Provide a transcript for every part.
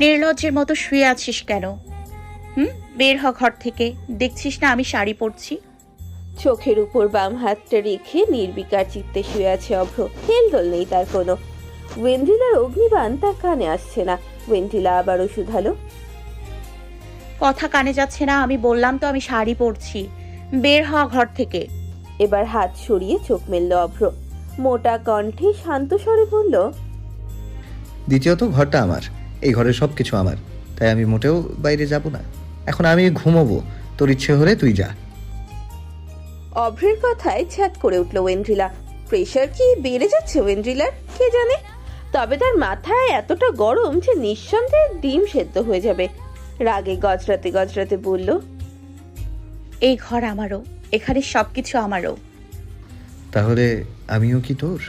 নির্লজ্জের মতো শুয়ে আছিস কেন? হুম? বের হ ঘর থেকে। দেখছিস না আমি শাড়ি পরছি? চোখের উপর বাম হাতটা রেখে নির্বিকার চিত্তে শুয়ে আছে অভ্র। হেলদোল নেই তার কোনো। ওয়েন্ড্রিলার অগ্নিবাণ তার কানে আসছে না। ওয়েন্ড্রিলা আবারও শুধালো। কথা কানে যাচ্ছে না আমি বললাম তো আমি শাড়ি পরছি। বের হওয়া ঘর থেকে। এবার হাত সরিয়ে চোখ মেলল অভ্র। মোটা কণ্ঠে শান্ত স্বরে বলল দ্বিতীয়ত ঘরটা আমার এই ঘরের সব কিছু আমার তাই আমি মোটেও বাইরে যাব না। এখন আমি ঘুমোবো তোর ইচ্ছে হলে তুই যা। অভ্রের কথায় ছ্যাত করে উঠল ওয়েন্ড্রিলা প্রেশার কি বেড়ে যাচ্ছে ওয়েন্ড্রিলার কে জানে? তবে তার মাথায় এতটা গরম যে নিঃসন্দেহে ডিম সেদ্ধ হয়ে যাবে। রাগে গজরাতে গজরাতে বলল এই ঘর আমারও এখানে সবকিছু আমারও। তাহলে আমিও কি তোর?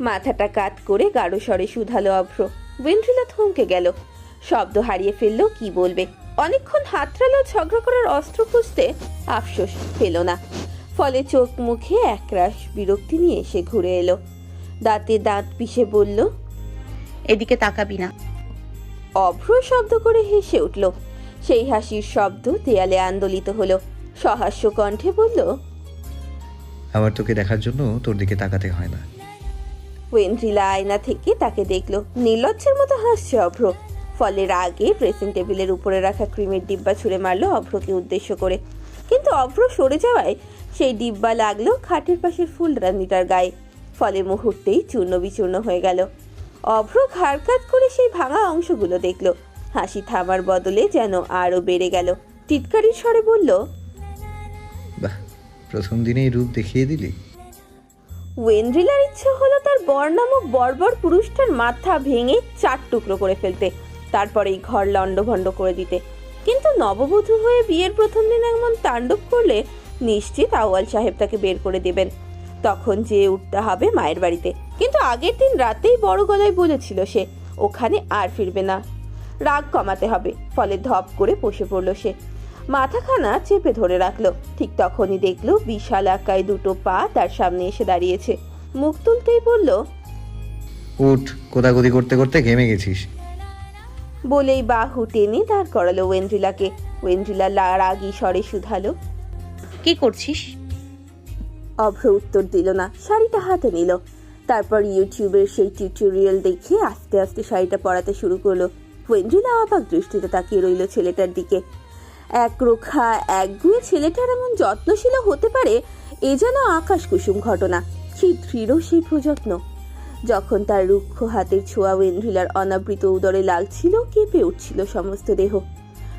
মাথাটা কাত করে গাঢ় স্বরে শুধালো অভ্র। ওয়েন্ড্রিলা থমকে গেল। শব্দ হারিয়ে ফেলল কি বলবে? অনেকক্ষণ হাতড়ালো ঝগড়া করার অস্ত্র খুঁজতে আফসোস পেল না। ফলে চোখ মুখে একরাশ বিরক্তি নিয়ে এসে ঘুরে এলো। দাঁতে দাঁত পিষে বলল এদিকে তাকাবি না। অভ্র শব্দ করে হেসে উঠল। সেই হাসির শব্দ দেয়ালে আন্দোলিত হলো। সহাস্য কণ্ঠে বলল আমার তোকে দেখার জন্য তোর দিকে তাকাতে হয় না। ওয়েন্ড্রিলা আয়না থেকে তাকে দেখল নির্লজ্জের মতো হাসছে অভ্র। ফলে রাগে ড্রেসিং টেবিলের উপরে রাখা ক্রিমের ডিব্বা ছুঁড়ে মারলো অভ্রকে উদ্দেশ্য করে। কিন্তু অভ্র সরে যাওয়ায় সেই ডিব্বা লাগল খাটের পাশের ফুলদানিটার গায়ে। ফলে মুহূর্তেই চূর্ণ বিচূর্ণ হয়ে গেল। অভ্র ঘাড়কাত করে সেই ভাঙা অংশগুলো দেখল। হাসি থামার বদলে যেন আরও বেড়ে গেল। টিটকারির স্বরে বলল প্রথম দিনেই রূপ দেখিয়ে দিলি। ওয়েন্ড্রিলার ইচ্ছে হলো তার বর নামক বর্বর পুরুষটার মাথা ভেঙে চার টুকরো করে ফেলতে তারপরেই ঘর লণ্ডভণ্ড করে দিতে। কিন্তু নববধূ হয়ে বিয়ের প্রথম দিন এমন তাণ্ডব করলে নিশ্চিত আউয়াল সাহেব তাকে বের করে দেবেন। তখন যে উঠতে হবে মায়ের বাড়িতে। কিন্তু আগের দিন রাতেই বড় গলায় বলেছিল সে, ওখানে আর ফিরবে না। রাগ কমাতে হবে। ফলে ধপ করে বসে পড়ল সে। মাথাখানা চেপে ধরে রাখল। ঠিক তখনই দেখল বিশাল আকায় দুটো পা তার সামনে এসে দাঁড়িয়েছে। মুখ তুলতেই বলল উঠ কোদাকুদি করতে করতে ঘেমে গেছিস। বলেই বাহু টেনে দাঁড় করালো ওয়েন্ড্রিলাকে। ওয়েন্ড্রিলা রাগী স্বরে শুধালো কি করছিস? অভ্র উত্তর দিল না শাড়িটা হাতে নিল। তারপর ইউটিউবের সেই টিউটোরিয়াল দেখে আস্তে আস্তে শাড়িটা পরাতে শুরু করল। ওয়েন্ড্রিলা অবাক দৃষ্টিতে তাকিয়ে রইল ছেলেটার দিকে। এক রোখা একগুয়ে ছেলেটার এমন যত্নশীল হতে পারে এ যেন আকাশ কুসুম ঘটনা। সেই দৃঢ় সেই প্রযত্ন। যখন তার রুক্ষ হাতের ছোঁয়া ওয়েন্ড্রিলার অনাবৃত উদরে লাগছিল কেঁপে উঠছিল সমস্ত দেহ।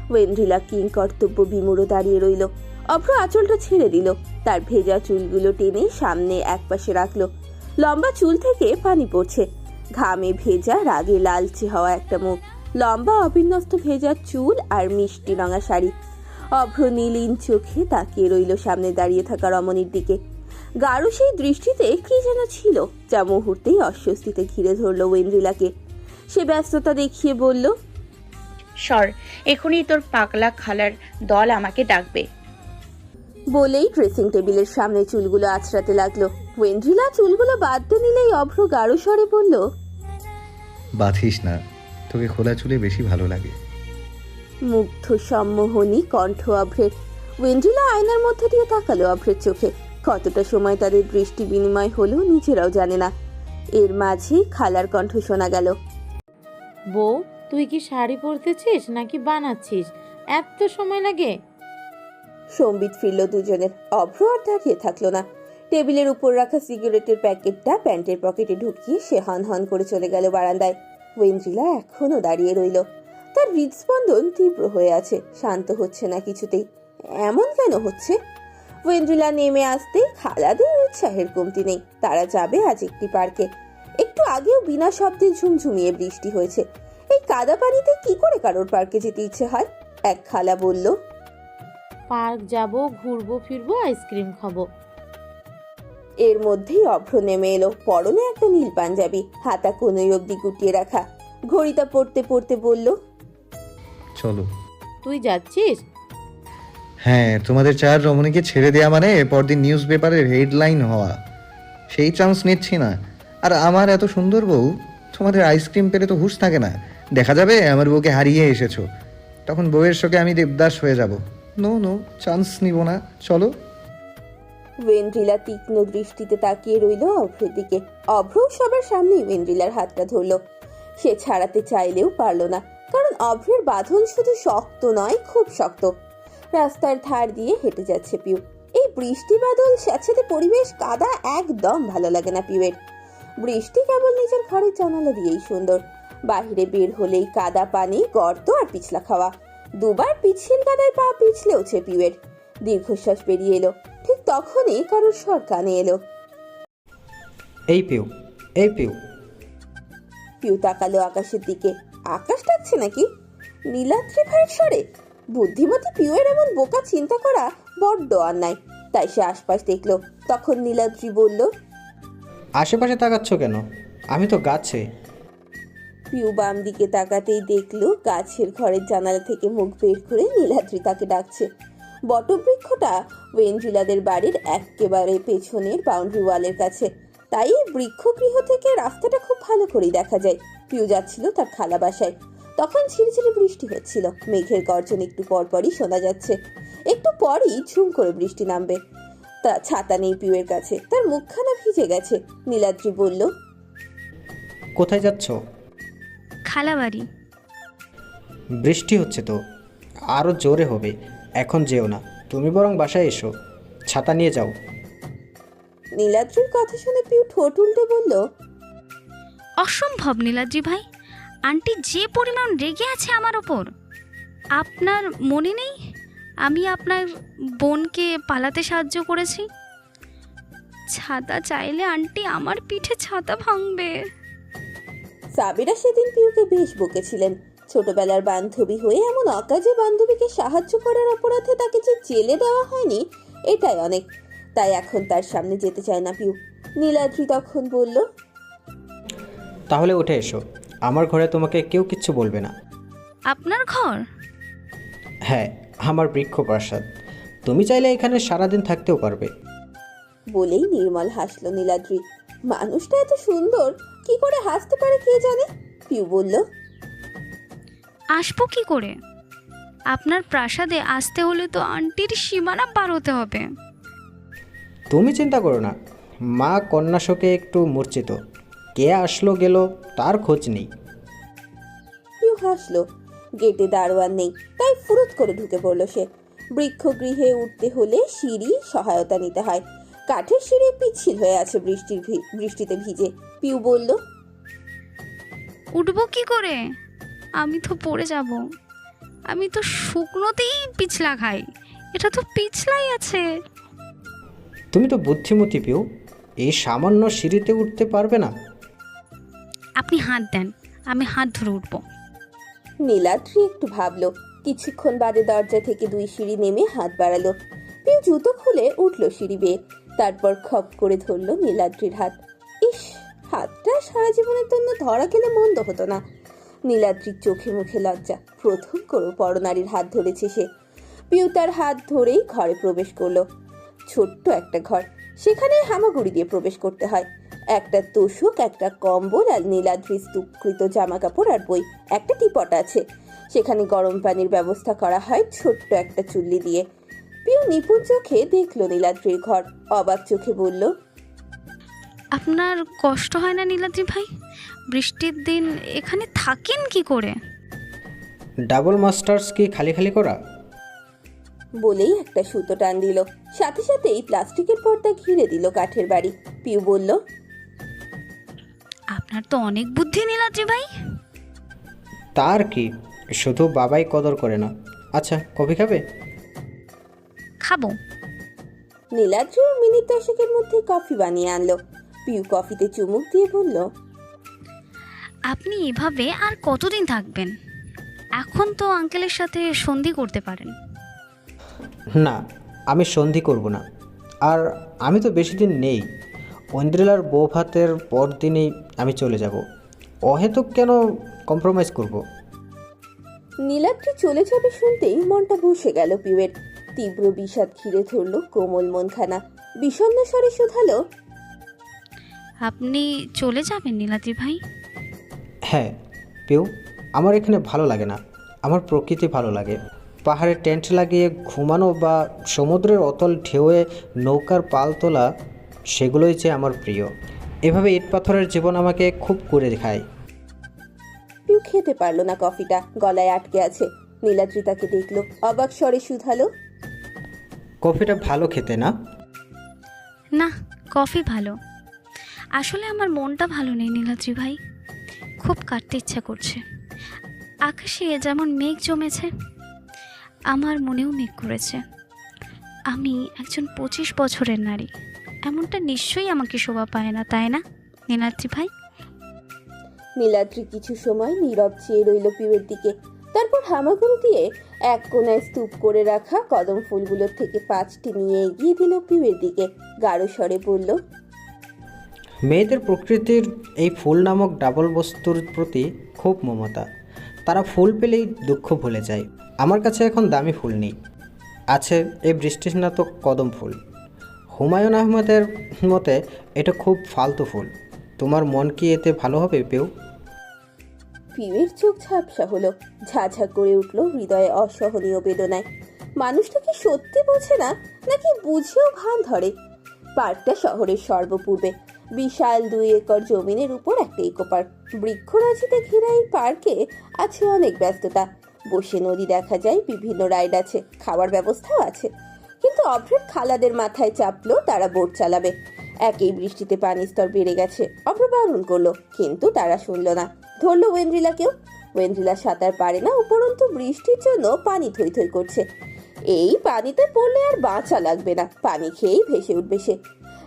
ওয়েন্ড্রিলা কিং কর্তব্য বিমূঢ় দাঁড়িয়ে রইল। অভ্র আঁচলটা ছেড়ে দিল। তার ভেজা চুলগুলো টেনে সামনে একপাশে রাখল। লম্বা চুল থেকে পানি পড়ছে। ঘামে ভেজা, রাগে লালচে হওয়া একটা মুখ। লম্বা অবিন্যস্ত ভেজা চুল আর মিষ্টি রঙা শাড়ি। অভ্র নীলিন চোখে তাকিয়ে রইল সামনে দাঁড়িয়ে থাকা রমণীর দিকে। গাঢ় সেই দৃষ্টিতে কি যেন ছিল যা মুহূর্তেই অস্বস্তিতে ঘিরে ধরলো ওয়েন্দ্রিলাকে। সে ব্যস্ততা দেখিয়ে বলল সর এখনই তোর পাগলা খালার দল আমাকে ডাকবে। বলেই ড্রেসিং টেবিলের সামনে চুলগুলো আছড়াতে লাগল। ওয়েন্দ্রিলা চুলগুলো বাঁধতে নিলেই অভ্র গাঢ় স্বরে বলল বাঁধিস না। তোকে খোলা চুলে বেশি ভালো লাগে। মুগ্ধ সম্মোহনী কণ্ঠ অভ্রের। ওয়েন্ড্রিলা আয়নার মধ্যে দিয়ে তাকালো অভ্রের চোখে। কতটা সময় তাদের দৃষ্টি বিনিময় হলো নিজেরাও জানে না। এর মাঝে খালার কণ্ঠ শোনা গেল। বউ তুই কি শাড়ি পরতেছিস নাকি বানাচ্ছিস? এত সময় লাগে। সম্বিত ফিরল দুজনের। অভ্র আর দাঁড়িয়ে থাকল না। টেবিলের উপর রাখা সিগারেটের প্যাকেটটা প্যান্টের পকেটে ঢুকিয়ে সে হন হন করে চলে গেল বারান্দায়। ওয়েন্দ্রিলা এখনও দাঁড়িয়ে রইল। তার হৃদস্পন্দন তীব্র হয়ে আছে, শান্ত হচ্ছে না কিছুতেই। এমন কেন হচ্ছে? ওয়েন্দ্রিলা নেমে আসতে খালাদের উৎসাহের কমতি নেই। তারা যাবে আজ একটি পার্কে। একটু আগেও বিনা শব্দে ঝুমঝুমিয়ে বৃষ্টি হয়েছে। এই কাদা পানিতে কি করে কারোর পার্কে যেতে ইচ্ছে হয়? এক খালা বলল, পার্ক যাব, ঘুরবো, ফিরবো, আইসক্রিম খাব। এর মধ্যেই অভ্র নেমে এলো। পরনে একটা নীল পাঞ্জাবি হাতা কোনোই অব্দি গুটিয়ে রাখা। ঘড়িটা পড়তে পড়তে বলল চলো। তুই যাচ্ছিস? হ্যাঁ তোমাদের চার রমণীকে ছেড়ে দেয়া মানে পরদিন নিউজ পেপারের হেডলাইন হওয়া। সেই চান্স নিচ্ছি না। আর আমার এত সুন্দর বউ তোমাদের আইসক্রিম পেলে তো হুঁশ থাকে না। দেখা যাবে আমার বউকে হারিয়ে এসেছ। তখন বউয়ের শোকে আমি দেবদাস হয়ে যাব। নো নো চান্স নিব না। চলো। ওয়েন্ড্রিলা তীক্ষ্ণ দৃষ্টিতে তাকিয়ে রইল অভ্রের দিকে। অভ্র সবার সামনেই ওয়েন্ড্রিলার হাতটা ধরলো। সে ছাড়াতে চাইলেও পারল না, কারণ অভ্রের বাঁধন শুধু শক্ত নয়, খুব শক্ত। রাস্তার ধার দিয়ে হেঁটে যাচ্ছে পিউ। এই বৃষ্টি বাদল স্যাঁতস্যাঁতে পরিবেশ কাদা একদম ভালো লাগে না পিউয়ের। বৃষ্টি কেবল নিজের ঘরের জানালা দিয়েই সুন্দর। বাহিরে বের হলেই কাদা পানি, গর্ত আর পিছলা খাওয়া। দুবার পিছিল কাদায় পা পিছলেওছে পিউয়ের। দীর্ঘশ্বাস বেরিয়ে এলো। তখনই কারোর স্বর কানে এলো। এই পিউ এই পিউ। পিউ তাকালো আকাশের দিকে। আকাশ ডাকছে নাকি? নীলাদ্রি ভাইয়ের স্বরে। বুদ্ধিমতী পিউয়ের এমন বোকা চিন্তা করা বড্ড অন্যায়। তাই সে আশপাশ দেখল। তখন নীলাদ্রি বলল আশেপাশে তাকাচ্ছ কেন? আমি তো গাছে। পিউ বাম দিকে তাকাতেই দেখল গাছের ঘরের জানালা থেকে মুখ বের করে নীলাদ্রি তাকে ডাকছে। বটবৃক্ষটা ওয়েন্ড্রিলাদের বাড়ির একেবারে পেছনের বাউন্ডারি ওয়ালের কাছে। তাই এই বৃক্ষগৃহ থেকে রাস্তাটা খুব ভালো করেই দেখা যায়। পিউ যাচ্ছিল তার খালা বাসায়। তখন ঝিরিঝিরি বৃষ্টি হচ্ছিল। মেঘের গর্জন একটু পরপরই শোনা যাচ্ছে। একটু পরই ঝুম করে বৃষ্টি নামবে। তা ছাতা নেই পিউয়ের কাছে। তার মুখখানা ভিজে গেছে। নীলাদ্রি বলল কোথায় যাচ্ছ? খালাবাড়ি। বৃষ্টি হচ্ছে তো। আরও জোরে হবে। এখন যেও না। তুমি বরং বাসায় এসো। ছাতা নিয়ে যাও। নীলাদ্রির কথা শুনে পিউ ঠোঁট উল্টে বলল অসম্ভব নীলাদ্রি ভাই আন্টি যে পরিমাণ রেগে আছে আমার ওপর। আপনার মনে নেই? আমি আপনার বোনকে পালাতে সাহায্য করেছি। ছাতা চাইলে আন্টি আমার পিঠে ছাতা ভাঙবে। সাবিরা সেদিন পিউকে বেশ বকেছিলেন। ছোটবেলার বান্ধবী হয়ে এমন অকাজে বান্ধবীকে সাহায্য করার অপরাধে তাকে যে জেলে দেওয়া হয়নি এটাই অনেক। তাই এখন তার সামনে যেতে চায় না পিউ নীলাদ্রি তখন বলল তাহলে উঠে এসো। আমার ঘরে তোমাকে কেউ কিচ্ছু বলবে না। আপনার ঘর? হ্যাঁ আমার বৃক্ষ প্রাসাদ তুমি চাইলে এখানে সারাদিন থাকতেও পারবে। বলেই নির্মল হাসলো নীলাদ্রি। মানুষটা এত সুন্দর কি করে হাসতে পারে কে জানে? পিউ বলল আসব কি করে? আপনার প্রাসাদে আসতে হলে তো আন্টির সীমানা পার হতে হবে। তুমি চিন্তা করো না। মা কন্যাশোকে একটু মূর্ছিত। কে আসলো গেল তার খোঁজ নেই। পিউ হাসলো। গেটে দারোয়ান নেই তাই ফুরুত করে ঢুকে পড়ল সে। বৃক্ষ গৃহে উঠতে হলে সিঁড়ি সহায়তা নিতে হয়। কাঠের সিঁড়ি পিচ্ছিল হয়ে আছে বৃষ্টির ভি- বৃষ্টিতে ভিজে। পিউ বলল উঠবো কি করে? আমি তো পড়ে যাব। আমি তো শুকনোতেই পিছলা খাই। এটা তো পিছলাই আছে। তুমি তো বুদ্ধিমতী পিউ এই সামান্য সিঁড়িতে উঠতে পারবে না। আপনি হাত দেন আমি হাত ধরে উঠবো। নীলাদ্রি একটু ভাবলো কিছুক্ষণ বাদে দরজা থেকে দুই সিঁড়ি নেমে হাত বাড়ালো। পিউ জুতো খুলে উঠল সিঁড়ি বেয়ে তারপর খপ করে ধরলো নীলাদ্রির হাত। ইস হাতটা সারা জীবনের জন্য ধরা গেলে মন্দ হতো না। নীলাদ্রির চোখে মুখে লজ্জা। প্রথম করো পরনারীর হাত ধরেছে সে। পিউ তার হাত ধরেই ঘরে প্রবেশ করল। ছোট্ট একটা ঘর। সেখানে হামাগুড়ি দিয়ে প্রবেশ করতে হয়। একটা তোষক, একটা কম্বল আর নীলাদ্রি স্তূপকৃত জামা কাপড় আর বই। একটা টিপট আছে। সেখানে গরম পানির ব্যবস্থা করা হয় ছোট্ট একটা চুল্লি দিয়ে। পিউ নিপুণ চোখে দেখল নীলাদ্রির ঘর। অবাক চোখে বলল, আপনার কষ্ট হয় না নীলাদ্রি ভাই? বৃষ্টির দিন এখানে থাকেন কি করে? ডাবল মাস্টার্স কি খালি খালি করা? বলেই একটা সুতো টান দিল। সাথে সাথেই প্লাস্টিকের পর্দা ঘিরে দিল কাঠের বাড়ি। পিউ বলল আপনার তো অনেক বুদ্ধি নীলাদ্রি ভাই। তার কি? শুধু বাবাই কদর করে না। আচ্ছা কফি খাবে? খাব। নীলাদ্রি মিনিট দশেকের মধ্যে কফি বানিয়ে আনলো। পিউ কফিতে চুমুক দিয়ে বলল আপনি এভাবে আর কতদিন থাকবেন? এখন তো আঙ্কেলের সাথে সন্ধি করতে পারেন। না আমি সন্ধি করব না। আর আমি তো বেশি দিন নেই। ঐন্দ্রিলার বউ ভাতের পর দিনই আমি চলে যাব। অহেতুক কেন কম্প্রোমাইজ করব? নীলাদ্রি চলে যাবে শুনতেই মনটা বসে গেল পিউয়ের। তীব্র বিষাদ ঘিরে ধরলো কোমল মনখানা। বিষণ্ণ স্বরে শুধালো আপনি চলে যাবেন নীলাদ্রি ভাই? হ্যাঁ পিউ আমার এখানে ভালো লাগে না। আমার প্রকৃতি ভালো লাগে। পাহাড়ে টেন্ট লাগিয়ে ঘুমানো বা সমুদ্রের অতল ঢেউয়ে নৌকার পাল তোলা সেগুলোই যে আমার প্রিয়। এভাবে ইট পাথরের জীবন আমাকে খুব করে খায় পিউ খেতে পারল না কফিটা গলায় আটকে আছে। নীলাদ্রি তাকে দেখল অবাক স্বরে শুধালো। কফিটা ভালো খেতে না? না কফি ভালো। আসলে আমার মনটা ভালো নেই নীলাদ্রি ভাই। খুব কাটতে ইচ্ছা করছে। আকাশে যেমন মেঘ জমেছে, আমার মনেও মেঘ করেছে। আমি একজন পঁচিশ বছরের নারী, এমনটা নিশ্চয়ই আমাকে শোভা পায় না, তাই না, নীলাদ্রি ভাই? নীলাদ্রি কিছু সময় নীরব চেয়ে রইল পিউয়ের দিকে, তারপর হামাগুড়ি দিয়ে এক কোনায় স্তূপ করে রাখা কদম ফুলগুলোর থেকে পাঁচটি নিয়ে এগিয়ে দিল পিউয়ের দিকে। গাঢ় স্বরে বলল মেয়েদের প্রকৃতির এই ফুল নামক ডাবল বস্তুর প্রতি খুব মমতা। তারা ফুল পেলেই দুঃখ ভুলে যায়। আমার কাছে এখন দামি ফুল নেই। আছে এই বৃষ্টিস্নাতক কদম ফুল। হুমায়ুন আহমেদের মতে এটা খুব ফালতু ফুল। তোমার মন কি এতে ভালো হবে, পেউ? পিউয়ের চোখ ঝাপসা হলো। ঝাঝা করে উঠল হৃদয়ে অসহনীয় বেদনায়। মানুষটা কি সত্যি বোঝে না, নাকি বুঝেও ভান ধরে? পার্কটা শহরের সর্বপূর্বে। বিশাল দুই একর জমিনের উপর একটা ইকো পার্ক বৃক্ষরাজিতে ঘেরা এই পার্কে আছে অনেক ব্যস্ততা। বসে নদী দেখা যায়, বিভিন্ন রাইড আছে, খাওয়ার ব্যবস্থাও আছে। কিন্তু অভ্রের খালাদের মাথায় চাপলো তারা বোট চালাবে। একই বৃষ্টিতে পানির স্তর বেড়ে গেছে, অভ্র বারণ করল, কিন্তু তারা শুনলো না। ধরলো ওয়েন্দ্রিলাকেও। ওয়েন্দ্রিলা সাঁতার পারে না, উপরন্তু বৃষ্টির জন্য পানি থই থই করছে। এই পানিতে পড়লে আর বাঁচা লাগবে না, পানি খেয়েই ভেসে উঠবে সে।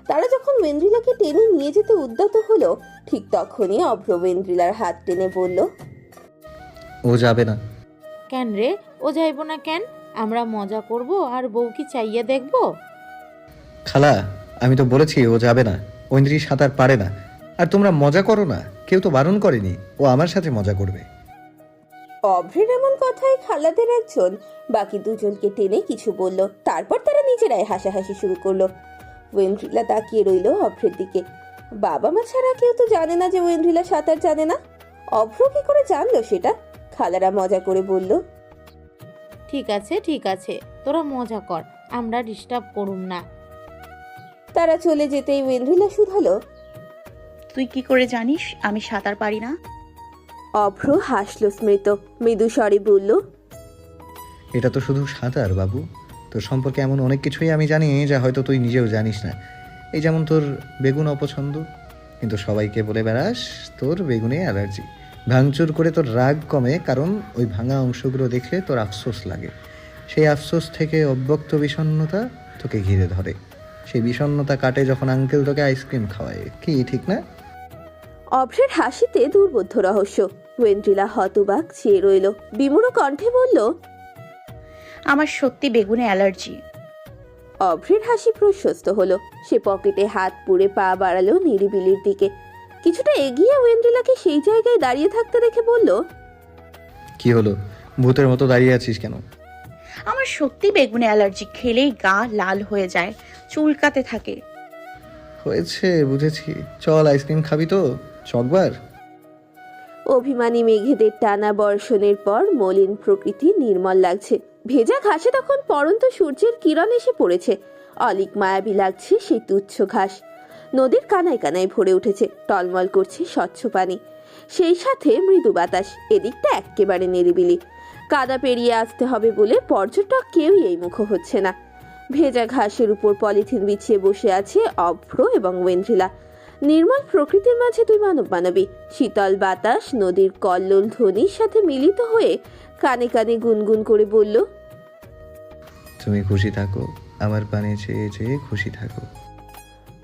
তারা যখন ওয়েন্দ্রিলাকে টেনে নিয়ে যেতে উদ্যত হলো ঠিক তখনই অভ্র ওয়েন্দ্রিলার হাত টেনে বলল ও যাবে না। কেন রে? ও যাইব না কেন? আমরা মজা করব আর বউ কি চাইয়া দেখব? খালা আমি তো বলেছি ও যাবে না। ঐন্দ্রি সাঁতার পারে না। আর তোমরা মজা করো না। কেউ তো বারণ করেনি। ও আমার সাথে মজা করবে। অভ্রের এমন কথায় খালাদের একজন বাকি দুজনকে টেনে কিছু বলল। তারপর তারা নিজেরাই হাসাহাসি শুরু করল। ওয়েন্দ্রিলা তাকিয়ে রইল অভ্রের দিকে। বাবা মা ছাড়া কেউ তো জানে না যে ওয়েন্দ্রিলা সাঁতার জানে না। অভ্র কি করে জানলো সেটা? খালারা মজা করে বলল ঠিক আছে ঠিক আছে তোরা মজা কর আমরা ডিস্টার্ব করুম না। তারা চলে যেতেই ওয়েন্দ্রিলা শুধালো। তুই কি করে জানিস আমি সাঁতার পারি না? অভ্র হাসলো স্মৃত। মৃদু স্বরে বলল এটা তো শুধু সাঁতার বাবু। তোর সম্পর্কে এমন অনেক কিছুই আমি জানি যা হয়তো তুই নিজেও জানিস না। এই যেমন তোর বেগুন অপছন্দ, কিন্তু সবাইকে বলে বেড়াস তোর বেগুনে অ্যালার্জি। ভাঙচুর করে তোর রাগ কমে, কারণ ওই ভাঙা অংশগুলো দেখলে তোর আফসোস লাগে। সেই আফসোস থেকে অব্যক্ত বিষণ্ণতা তোকে ঘিরে ধরে। সেই বিষণ্ণতা কাটে যখন আঙ্কেল তোকে আইসক্রিম খাওয়ায়। কি, ঠিক না? অভ্রের হাসিতে দুর্বোধ্য রহস্য। ওয়েন্দ্রিলা হতবাক চেয়ে রইল। বিমূঢ় কণ্ঠে বলল আমার সত্যি বেগুনে অ্যালার্জি। অভ্রের হাসি প্রশস্ত হলো। সে পকেটে হাত পুড়ে পা বাড়ালো নিরিবিলির দিকে। কিছুটা এগিয়ে ওয়েন্দ্রিলাকে সেই জায়গায় দাঁড়িয়ে থাকতে দেখে বলল কি হলো? ভূতের মতো দাঁড়িয়ে আছিস কেন? আমার সত্যি বেগুনে অ্যালার্জি খেলেই গা লাল হয়ে যায় চুলকাতে থাকে। হয়েছে বুঝেছি। চল আইসক্রিম খাবি তো চকবার অভিমানী মেঘেদের টানা বর্ষণের পর মলিন প্রকৃতি নির্মল লাগছে। ভেজা ঘাসে তখন পরন্ত সূর্যের কিরণ এসে পড়েছে। অলিক মায়াবী লাগছে সেই তুচ্ছ ঘাস। নদীর কানায় কানায় ভরে উঠেছে, টলমল করছে স্বচ্ছ পানি। সেই সাথে মৃদু বাতাস, এদিকটা এক্কেবারে নিরিবিলি। কাদা পেরিয়ে আসতে হবে বলে পর্যটক কেউই এই মুখ হচ্ছে না। ভেজা ঘাসের উপর পলিথিন বিছিয়ে বসে আছে অভ্র এবং ওয়েন্দ্রিলা নির্মল প্রকৃতির মাঝে দুই মানব মানবী শীতল বাতাস, নদীর কল্লোল ধ্বনির সাথে মিলিত হয়ে কানে কানে গুনগুন করে বলল তুমি খুশি থাকো, আমার পানে চেয়ে চেয়ে খুশি থাকো।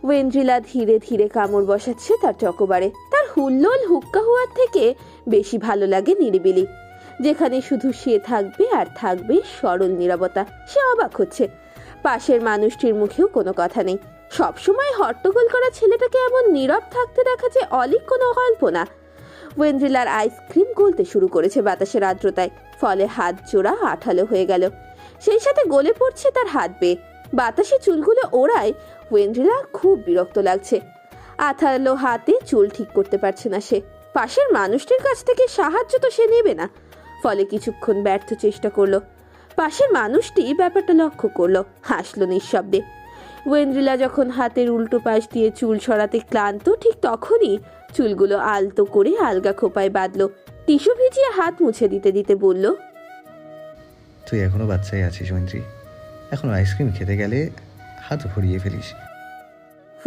ওয়েন্দ্রিলা ধীরে ধীরে কামড় বসাচ্ছে তার চকোবারে। তার হুল্লোল হুক্কা হওয়ার থেকে বেশি ভালো লাগে নিরিবিলি। যেখানে শুধু সে থাকবে আর থাকবে সরল নীরবতা। সে অবাক হচ্ছে। পাশের মানুষটির মুখেও কোনো কথা নেই। সবসময় হট্টগোল করা ছেলেটাকে এমন নীরব থাকতে দেখা যে অলিক কোনো কল্পনা ওয়েন্দ্রিলার আইসক্রিম গলতে শুরু করেছে বাতাসের আর্দ্রতায়। ফলে হাত জোড়া আঠালো হয়ে গেল। সেই সাথে গলে পড়ছে তার হাত বেয়ে। বাতাসে চুলগুলো ওড়ায় ওয়েন্দ্রিলা খুব বিরক্ত লাগছে। আথালো হাতে চুল ঠিক করতে পারছে না সে। পাশের মানুষটির কাছ থেকে সাহায্য তো সে নেবে না। ফলে কিছুক্ষণ ব্যর্থ চেষ্টা করল। পাশের মানুষটি ব্যাপারটা লক্ষ্য করল, হাসলো নিঃশব্দে। ওয়েন্দ্রিলা যখন হাতের উল্টো পাশ দিয়ে চুল সরাতে ক্লান্ত, ঠিক তখনই চুলগুলো আলতো করে আলগা খোপায় বাঁধলো। টিস্যু ভিজিয়ে হাত মুছে দিতে দিতে বলল তুই এখনও বাচ্চাই আছিস ঐন্দ্রি এখন আইসক্রিম খেতে গেলে হাত ভরিয়ে ফেলিস।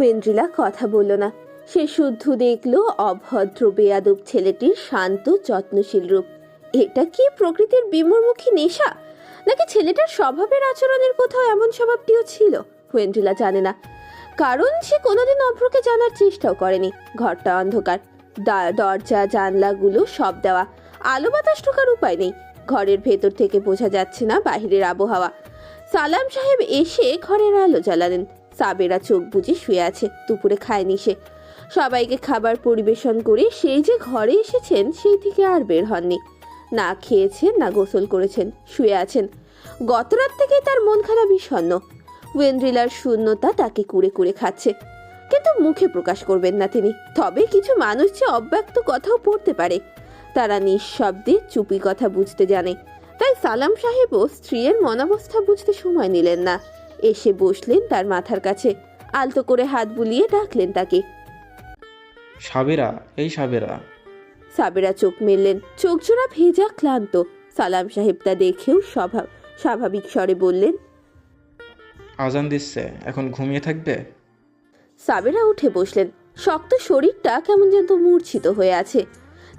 ওয়েন্দ্রিলা কথা বলল না। সে শুদ্ধ দেখল অভদ্র, বেয়াদব ছেলেটির শান্ত, যত্নশীল রূপ। এটা কি প্রকৃতির বিমূর্মুখী নেশা? নাকি ছেলেটার স্বভাবের আচরণের কোথাও এমন স্বভাবটিও ছিল? ওয়েন্দ্রিলা জানে না। কারণ সে কোনোদিন অভ্রকে জানার চেষ্টাও করেনি। ঘরটা অন্ধকার। দরজা, জানলাগুলো সব দেওয়া। আলো বাতাস ঢোকার উপায় নেই। ঘরের ভেতর থেকে বোঝা যাচ্ছে না বাহিরের আবহাওয়া। সালাম সাহেব এসে ঘরের আলো জ্বালালেন। সাবেরা চোখ বুজে শুয়ে আছে, দুপুরে খায়নি সে। সবাইকে খাবার পরিবেশন করে সেই যে ঘরে এসেছেন, সেই থেকে আর বের হননি। না খেয়েছেন, না গোসল করেছেন, শুয়ে আছেন। গতরাত থেকেই তার মন খারাপ বিষণ্ণ। ওয়েন্দ্রিলার শূন্যতা তাকে কুড়ে কুড়ে খাচ্ছে। কিন্তু মুখে প্রকাশ করবেন না তিনি। তবে কিছু মানুষ যে অব্যক্ত কথাও পড়তে পারে। তারা নিঃশব্দে চুপি কথা বুঝতে জানে। তাই সালাম সাহেবও স্ত্রীর মনাবস্থা বুঝতে সময় নিলেন না। এসে বসলেন তার মাথার কাছে। আলতো করে হাত বুলিয়ে ডাকলেন তাকে। সাবেরা এই সাবেরা। সাবেরা চোখ মেললেন। চোখ জোড়া ভেজা ক্লান্ত। সালাম সাহেব তা দেখেও স্বভাব স্বাভাবিক স্বরে বললেন আজান দিচ্ছে এখন ঘুমিয়ে থাকবে? সাবেরা উঠে বসলেন। শক্ত শরীরটা কেমন যেন মূর্ছিত হয়ে আছে।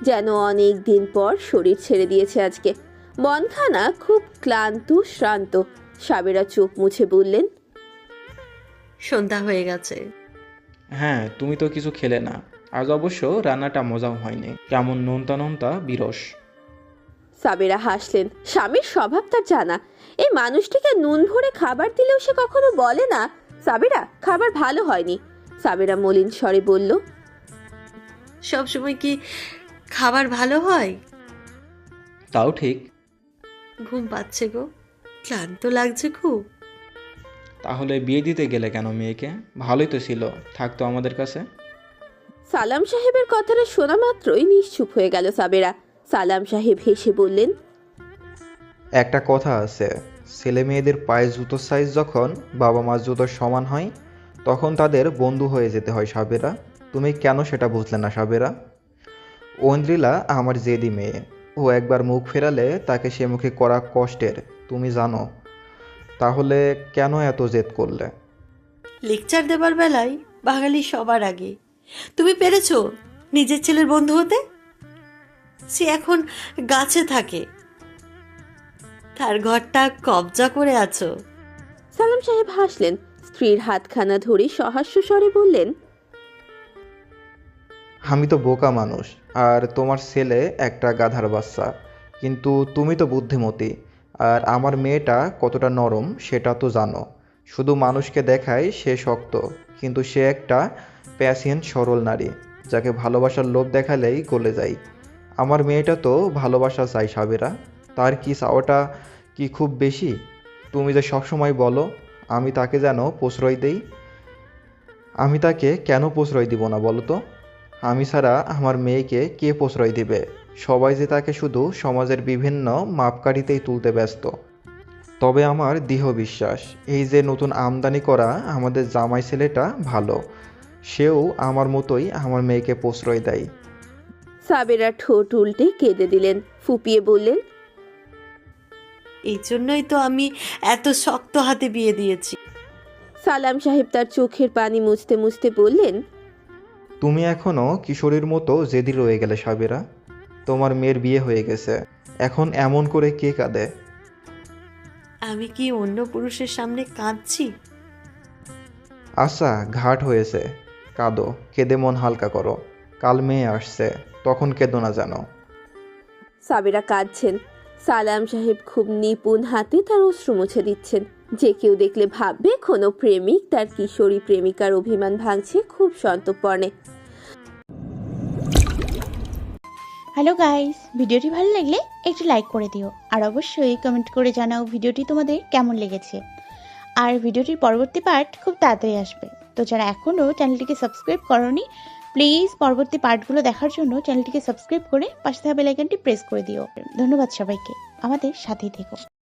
যেন অনেক দিন পর শরীর ছেড়ে দিয়েছে আজকে। মনখানা খুব ক্লান্ত শ্রান্ত। সাবেরা চোখ মুছে বললেন সন্ধ্যা হয়ে গেছে। হ্যাঁ তুমি তো কিছু খেলে না। আজ অবশ্য রান্নাটা মজাও হয়নি। কেমন নোনতা নোনতা বিরস। সাবেরা হাসলেন স্বামীর স্বভাব তার জানা। এই মানুষটিকে নুন ভরে খাবার দিলেও সে কখনো বলে না সাবেরা খাবার ভালো হয়নি। সাবেরা মলিন স্বরে বলল সব সময় কি খাবার ভালো হয়? তাও ঠিক। ঘুম পাচ্ছে গো। ক্লান্ত লাগছে খুব। তাহলে বিয়ে দিতে গেলে কেন মেয়েকে? ভালোই তো ছিল। থাকতো আমাদের কাছে। সালাম সাহেবের কথাটা শোনা মাত্রই নিশ্চুপ হয়ে গেল সাবেরা। সালাম সাহেব হেসে বললেন একটা কথা আছে। ছেলে মেয়েদের পায়ে জুতোর সাইজ যখন বাবা মার জুতোর সমান হয় তখন তাদের বন্ধু হয়ে যেতে হয় সাবেরা। তুমি কেন সেটা বুঝলে না সাবেরা? ঐন্দ্রিলা আমার জেদি মেয়ে। ও একবার মুখ ফেরালে তাকে সে মুখে করা কষ্টের তুমি জানো। তাহলে কেন এত জেদ করলে? লেকচার দেবার বেলায় বাঙালি সবার আগে। তুমি পেরেছ নিজের ছেলের বন্ধু হতে? সে এখন গাছে থাকে। তার ঘরটা কবজা করে আছো। সালাম সাহেব হাসলেন। স্ত্রীর হাতখানা ধরে সহাস্য স্বরে বললেন আমি তো বোকা মানুষ, আর তোমার ছেলে একটা গাধার বাচ্চা। কিন্তু তুমি তো বুদ্ধিমতী, আর আমার মেয়েটা কতটা নরম সেটা তো জানো। শুধু মানুষকে দেখায় সে শক্ত, কিন্তু সে একটা প্যাসিয়েন্ট সরল নারী, যাকে ভালোবাসার লোভ দেখালেই গলে যায়। আমার মেয়েটা তো ভালোবাসা চাই সাবেরা, তার কি চাওয়াটা কি খুব বেশি? তুমি যে সবসময় বলো, আমি তাকে যেন প্রশ্রয় দেই। আমি তাকে কেন প্রশ্রয় দিব না বলো তো? আমি ছাড়া আমার মেয়েকে কে প্রশ্রয় দিবে? সবাই যে তাকে শুধু সমাজের বিভিন্ন মাপকাঠিতেই তুলতে ব্যস্ত। তবে আমার দৃঢ় বিশ্বাস এই যে নতুন আমদানি করা আমাদের জামাই ছেলেটা ভালো। সেও আমার মতোই আমার মেয়েকে প্রশ্রয় দেয়। সাবেরা ঠোঁট উল্টে কেঁদে দিলেন। ফুপিয়ে বললেন এই জন্যই তো আমি এত শক্ত হাতে বিয়ে দিয়েছি। সালাম সাহেব তার চোখের পানি মুছতে মুছতে বললেন তুমি এখনও কিশোরীর মতো জেদি রয়ে গেলে সাবেরা। তোমার মেয়ের বিয়ে হয়ে গেছে। এখন এমন করে কে কাঁদে? আমি কি অন্য পুরুষের সামনে কাঁদছি? আচ্ছা ঘাট হয়েছে। কাঁদো কেঁদে মন হালকা করো। কাল মেয়ে আসছে তখন কেঁদো না জানো। সাবেরা কাঁদছেন। সালাম সাহেব খুব নিপুণ হাতে তার অশ্রু মুছে দিচ্ছেন। যে কেউ দেখলে ভাববে কোনো প্রেমিক তার কিশোরী প্রেমিকার অভিমান ভাঙছে খুব সন্তর্পণে হ্যালো গাইস, ভিডিওটি ভালো লাগলে একটু লাইক করে দিও, আর অবশ্যই কমেন্ট করে জানাও ভিডিওটি তোমাদের কেমন লেগেছে। আর ভিডিওটির পরবর্তী পার্ট খুব তাড়াতাড়ি আসবে, তো যারা এখনও চ্যানেলটিকে সাবস্ক্রাইব করনি, প্লিজ পরবর্তী পার্টগুলো দেখার জন্য চ্যানেলটিকে সাবস্ক্রাইব করে পাশে থাকা বেল আইকনটি প্রেস করে দিও। ধন্যবাদ সবাইকে, আমাদের সাথেই থেকো।